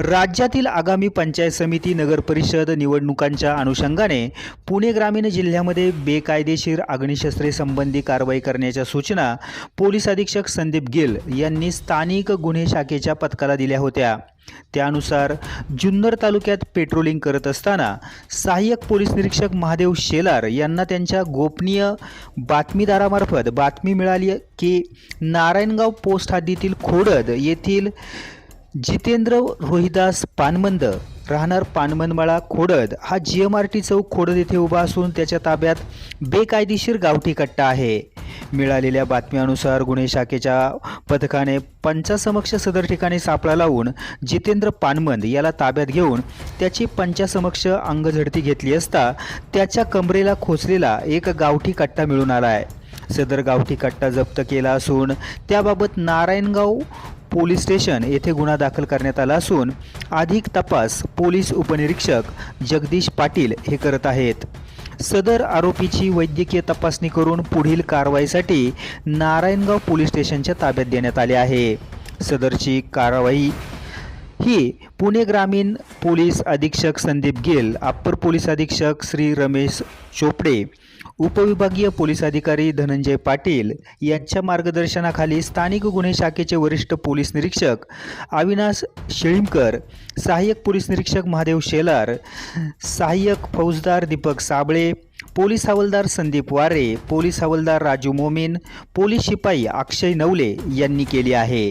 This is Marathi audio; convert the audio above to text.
राज्यातील आगामी पंचायत समिती नगरपरिषद निवडणुकांच्या अनुषंगाने पुणे ग्रामीण जिल्ह्यामध्ये बेकायदेशीर अग्निशस्त्रे संबंधी कारवाई करण्याच्या सूचना पोलीस अधीक्षक संदीप गिल यांनी स्थानिक गुन्हे शाखेच्या पथकाला दिल्या होत्या. त्यानुसार जुन्नर तालुक्यात पेट्रोलिंग करत असताना सहाय्यक पोलीस निरीक्षक महादेव शेलार यांना त्यांच्या गोपनीय बातमीदारामार्फत बातमी मिळाली की नारायणगाव पोस्ट हद्दीतील खोडद येथील जितेंद्र रोहिदास पानमंद राहणार पानमनमाळा खोडद. हा जी एम आर टी चौक खोडद येथे उभा असून त्याच्या ताब्यात बेकायदेशीर गावठी कट्टा आहे. मिळालेल्या बातम्यानुसार गुन्हे शाखेच्या पथकाने पंचासमक्ष सदर ठिकाणी सापळा लावून जितेंद्र पानमंद याला ताब्यात घेऊन त्याची पंचासमक्ष अंगझडती घेतली असता त्याच्या कमरेला खोचलेला एक गावठी कट्टा मिळून आला आहे सदर गावठी कट्टा जप्त केला असून त्याबाबत नारायणगाव पोलीस स्टेशन येथे गुन्हा दाखल करण्यात आला असून अधिक तपास पोलीस उपनिरीक्षक जगदीश पाटील हे करत आहेत. सदर आरोपीची वैद्यकीय तपासणी करून पुढील कारवाईसाठी नारायणगाव पोलीस स्टेशनच्या ताब्यात देण्यात आले आहे. सदरची कारवाई ही पुणे ग्रामीण पोलीस अधीक्षक संदीप गिल अप्पर पोलीस अधीक्षक श्री रमेश चोपडे. उपविभागीय पोलीस अधिकारी धनंजय पाटील यांच्या मार्गदर्शनाखाली स्थानिक गुन्हे शाखेचे वरिष्ठ पोलीस निरीक्षक अविनाश शेळीमकर सहाय्यक पोलीस निरीक्षक महादेव शेलार सहाय्यक फौजदार दीपक साबळे पोलीस हवालदार संदीप वारे पोलीस हवालदार राजू मोमीन पोलीस शिपाई अक्षय नवले यांनी केली आहे.